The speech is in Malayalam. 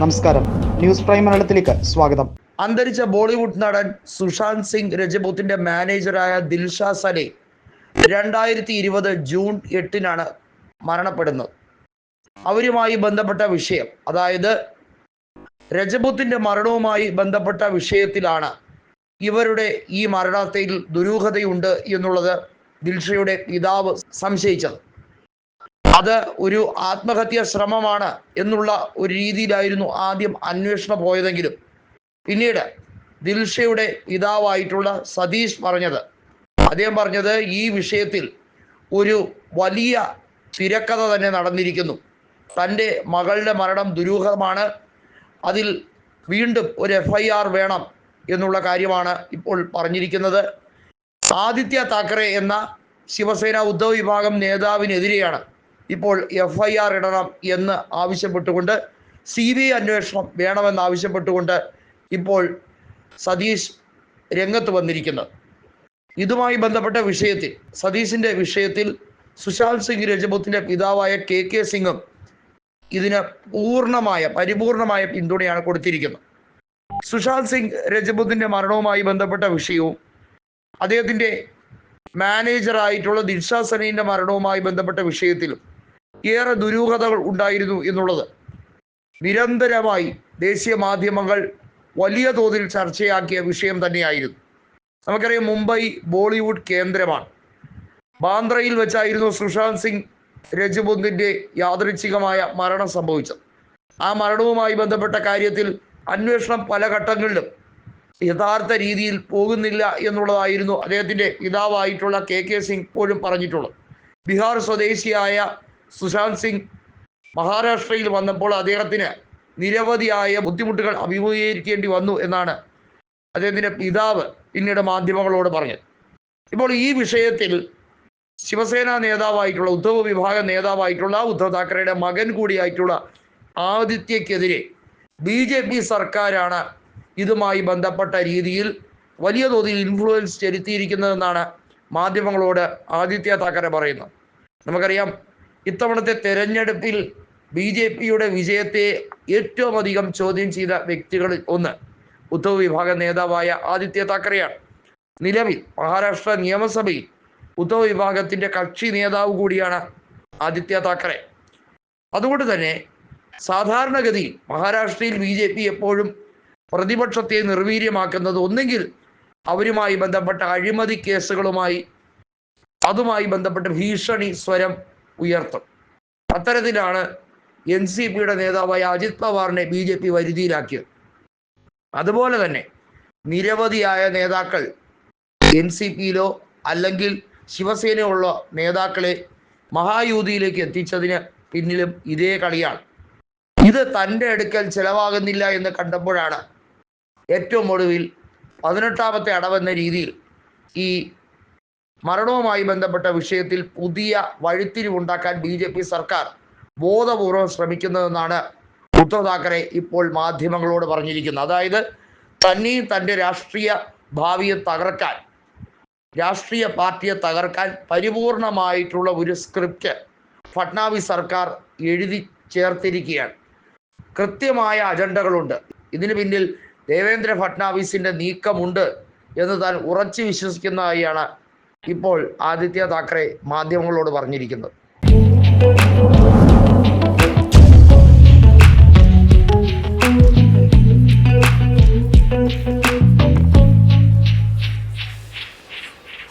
നമസ്കാരം. ന്യൂസ് പ്രൈം മലയാളത്തിലേക്ക് സ്വാഗതം. അന്തരിച്ച ബോളിവുഡ് നടൻ സുശാന്ത് സിംഗ് രജപൂത്തിന്റെ മാനേജറായ ദിൽഷാ സലെ രണ്ടായിരത്തി ഇരുപത് ജൂൺ എട്ടിനാണ് മരണപ്പെടുന്നത്. അവരുമായി ബന്ധപ്പെട്ട വിഷയം അതായത് രജപൂത്തിന്റെ മരണവുമായി ബന്ധപ്പെട്ട വിഷയത്തിലാണ് ഇവരുടെ ഈ മരണത്തിൽ ദുരൂഹതയുണ്ട് എന്നുള്ളത് ദിൽഷയുടെ പിതാവ് സംശയിച്ചത്. അത് ഒരു ആത്മഹത്യാ ശ്രമമാണ് എന്നുള്ള ഒരു രീതിയിലായിരുന്നു ആദ്യം അന്വേഷണം പോയതെങ്കിലും. പിന്നീട് ദിൽഷയുടെ പിതാവായിട്ടുള്ള സതീഷ് പറഞ്ഞത്. അദ്ദേഹം പറഞ്ഞത് ഈ വിഷയത്തിൽ ഒരു വലിയ തിരക്കഥ തന്നെ നടന്നിരിക്കുന്നു. തന്റെ മകളുടെ മരണം ദുരൂഹമാണ്. അതിൽ വീണ്ടും ഒരു എഫ് ഐ ആർ വേണം എന്നുള്ള കാര്യമാണ് ഇപ്പോൾ പറഞ്ഞിരിക്കുന്നത്. ആദിത്യ താക്കറെ എന്ന ശിവസേന ഉദ്ധവ് വിഭാഗം നേതാവിനെതിരെയാണ് ഇപ്പോൾ എഫ് ഐ ആർ ഇടണം എന്ന് ആവശ്യപ്പെട്ടുകൊണ്ട് സി ബി ഐ അന്വേഷണം വേണമെന്ന് ആവശ്യപ്പെട്ടുകൊണ്ട് ഇപ്പോൾ സതീഷ് രംഗത്ത് വന്നിരിക്കുന്നത് ഇതുമായി ബന്ധപ്പെട്ട വിഷയത്തിൽ സതീഷിന്റെ വിഷയത്തിൽ സുശാന്ത് സിംഗ് രജപൂത്തിന്റെ പിതാവായ കെ കെ സിംഗും ഇതിന് പൂർണമായ പരിപൂർണമായ പിന്തുണയാണ് കൊടുത്തിരിക്കുന്നത്. സുശാന്ത് സിംഗ് രജപൂത്തിന്റെ മരണവുമായി ബന്ധപ്പെട്ട വിഷയവും അദ്ദേഹത്തിന്റെ മാനേജറായിട്ടുള്ള ദിൽഷാ സനീന്റെ മരണവുമായി ബന്ധപ്പെട്ട വിഷയത്തിലും ഏറെ ദുരൂഹതകൾ ഉണ്ടായിരുന്നു എന്നുള്ളത്. നിരന്തരമായി ദേശീയ മാധ്യമങ്ങൾ വലിയ തോതിൽ ചർച്ചയാക്കിയ വിഷയം തന്നെയായിരുന്നു. നമുക്കറിയാം മുംബൈ ബോളിവുഡ് കേന്ദ്രമാണ്. ബാന്ദ്രയിൽ വെച്ചായിരുന്നു സുശാന്ത് സിംഗ് രജപുന്തിന്റെ യാദൃച്ഛികമായ മരണം സംഭവിച്ചത്. ആ മരണവുമായി ബന്ധപ്പെട്ട കാര്യത്തിൽ അന്വേഷണം പല ഘട്ടങ്ങളിലും യഥാർത്ഥ രീതിയിൽ പോകുന്നില്ല എന്നുള്ളതായിരുന്നു അദ്ദേഹത്തിന്റെ പിതാവായിട്ടുള്ള കെ കെ സിംഗ് പോലും പറഞ്ഞിട്ടുള്ളത്. ബീഹാർ സ്വദേശിയായ സുശാന്ത് സിംഗ് മഹാരാഷ്ട്രയിൽ വന്നപ്പോൾ അദ്ദേഹത്തിന് നിരവധിയായ ബുദ്ധിമുട്ടുകൾ അഭിമുഖീകരിക്കേണ്ടി വന്നു എന്നാണ് അദ്ദേഹത്തിന്റെ പിതാവ് പിന്നീട് മാധ്യമങ്ങളോട് പറഞ്ഞത്. ഇപ്പോൾ ഈ വിഷയത്തിൽ ശിവസേന നേതാവായിട്ടുള്ള ഉദ്ധവ് വിഭാഗ നേതാവായിട്ടുള്ള ഉദ്ധവ് താക്കറയുടെ മകൻ കൂടിയായിട്ടുള്ള ആദിത്യക്കെതിരെ ബി ജെ പി സർക്കാരാണ് ഇതുമായി ബന്ധപ്പെട്ട രീതിയിൽ വലിയ തോതിൽ ഇൻഫ്ലുവൻസ് ചെലുത്തിയിരിക്കുന്നതെന്നാണ് മാധ്യമങ്ങളോട് ആദിത്യ താക്കറെ പറയുന്നത്. നമുക്കറിയാം ഇത്തവണത്തെ തെരഞ്ഞെടുപ്പിൽ ബി ജെ പിയുടെ വിജയത്തെ ഏറ്റവും അധികം ചോദ്യം ചെയ്ത വ്യക്തികളിൽ ഒന്ന് ഉദ്ധവ് വിഭാഗ നേതാവായ ആദിത്യ താക്കറെയാണ്. നിലവിൽ മഹാരാഷ്ട്ര നിയമസഭയിൽ ഉദ്ധവ് വിഭാഗത്തിന്റെ കക്ഷി നേതാവ് കൂടിയാണ് ആദിത്യ താക്കറെ. അതുകൊണ്ട് തന്നെ സാധാരണഗതിയിൽ മഹാരാഷ്ട്രയിൽ ബി ജെ പി എപ്പോഴും പ്രതിപക്ഷത്തെ നിർവീര്യമാക്കുന്നത് ഒന്നെങ്കിൽ അവരുമായി ബന്ധപ്പെട്ട അഴിമതി കേസുകളുമായി അതുമായി ബന്ധപ്പെട്ട ഭീഷണി സ്വരം ഉയർത്തും. അത്തരത്തിലാണ് എൻ സി പിയുടെ നേതാവായ അജിത് പവാറിനെ ബി ജെ പി വരുതിയിലാക്കിയത്. അതുപോലെ തന്നെ നിരവധിയായ നേതാക്കൾ എൻ സി പിയിലോ അല്ലെങ്കിൽ ശിവസേനയുള്ള നേതാക്കളെ മഹായൂതിയിലേക്ക് എത്തിച്ചതിന് പിന്നിലും ഇതേ കളിയാണ്. ഇത് തന്റെ അടുക്കൽ ചെലവാകുന്നില്ല എന്ന് കണ്ടപ്പോഴാണ് ഏറ്റവും ഒടുവിൽ പതിനെട്ടാമത്തെ അടവെന്ന രീതിയിൽ ഈ മരണവുമായി ബന്ധപ്പെട്ട വിഷയത്തിൽ പുതിയ വഴിത്തിരിവുണ്ടാക്കാൻ ബി ജെ പി സർക്കാർ ബോധപൂർവം ശ്രമിക്കുന്നതെന്നാണ് ഉദ്ധവ് താക്കറെ ഇപ്പോൾ മാധ്യമങ്ങളോട് പറഞ്ഞിരിക്കുന്നത്. അതായത് തന്നെയും തന്റെ രാഷ്ട്രീയ ഭാവിയെ തകർക്കാൻ രാഷ്ട്രീയ പാർട്ടിയെ തകർക്കാൻ പരിപൂർണമായിട്ടുള്ള ഒരു സ്ക്രിപ്റ്റ് ഫട്നാവിസ് സർക്കാർ എഴുതി ചേർത്തിരിക്കുകയാണ്. കൃത്യമായ അജണ്ടകളുണ്ട്. ഇതിനു പിന്നിൽ ദേവേന്ദ്ര ഫട്നാവിസിന്റെ നീക്കമുണ്ട് എന്ന് താൻ ഉറച്ചു വിശ്വസിക്കുന്നതായാണ് ഇപ്പോൾ ആദിത്യ താക്കറെ മാധ്യമങ്ങളോട് പറഞ്ഞിരിക്കുന്നത്.